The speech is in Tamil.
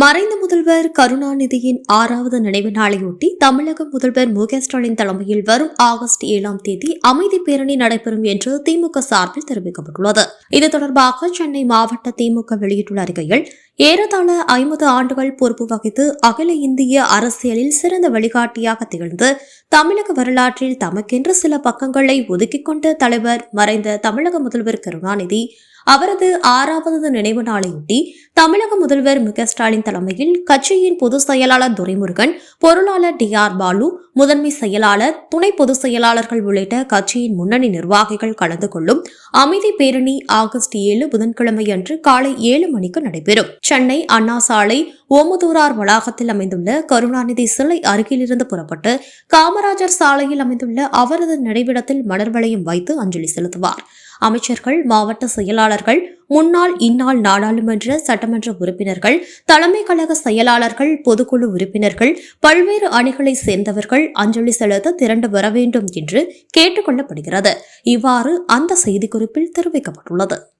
மறைந்த முதல்வர் கருணாநிதியின் ஆறாவது நினைவு நாளையொட்டி தமிழக முதல்வர் மு ஸ்டாலின் தலைமையில் வரும் ஆகஸ்ட் ஏழாம் தேதி அமைதி பேரணி நடைபெறும் என்று திமுக சார்பில் தெரிவிக்கப்பட்டுள்ளது. இது தொடர்பாக சென்னை மாவட்ட திமுக வெளியிட்டுள்ள அறிக்கையில் ஏறத்தாழ ஐம்பது ஆண்டுகள் பொறுப்பு வகித்து அகில இந்திய அரசியலில் சிறந்த வழிகாட்டியாக திகழ்ந்து தமிழக வரலாற்றில் தமக்கென்று சில பக்கங்களை ஒதுக்கிக் கொண்ட தலைவர் மறைந்த தமிழக முதல்வர் கருணாநிதி அவரது ஆறாவது நினைவு நாளையொட்டி தமிழக முதல்வர் மு ஸ்டாலின் தலைமையில் கட்சியின் பொதுச் செயலாளர் துரைமுருகன் பொருளாளர் டி ஆர் பாலு முதன்மை செயலாளர் துணை பொதுச் செயலாளர்கள் உள்ளிட்ட கட்சியின் முன்னணி நிர்வாகிகள் கலந்து கொள்ளும் அமைதி பேரணி ஆகஸ்ட் ஏழு புதன்கிழமை அன்று காலை ஏழு மணிக்கு நடைபெறும். சென்னை அண்ணா சாலை ஓமதூரார் வளாகத்தில் அமைந்துள்ள கருணாநிதி சிலை அருகிலிருந்து புறப்பட்டு காமராஜர் சாலையில் அமைந்துள்ள அவரது நினைவிடத்தில் மலர் வளையம் வைத்து அஞ்சலி செலுத்துவார். அமைச்சர்கள் மாவட்ட செயலாளர்கள் முன்னாள் இந்நாள் நாடாளுமன்ற சட்டமன்ற உறுப்பினர்கள் தலைமை கழக செயலாளர்கள் பொதுக்குழு உறுப்பினர்கள் பல்வேறு அணிகளை சேர்ந்தவர்கள் அஞ்சலி செலுத்த திரண்டு வர வேண்டும் என்று கேட்டுக் கொள்ளப்படுகிறது. இவ்வாறு அந்த செய்திக்குறிப்பில் தெரிவிக்கப்பட்டுள்ளது.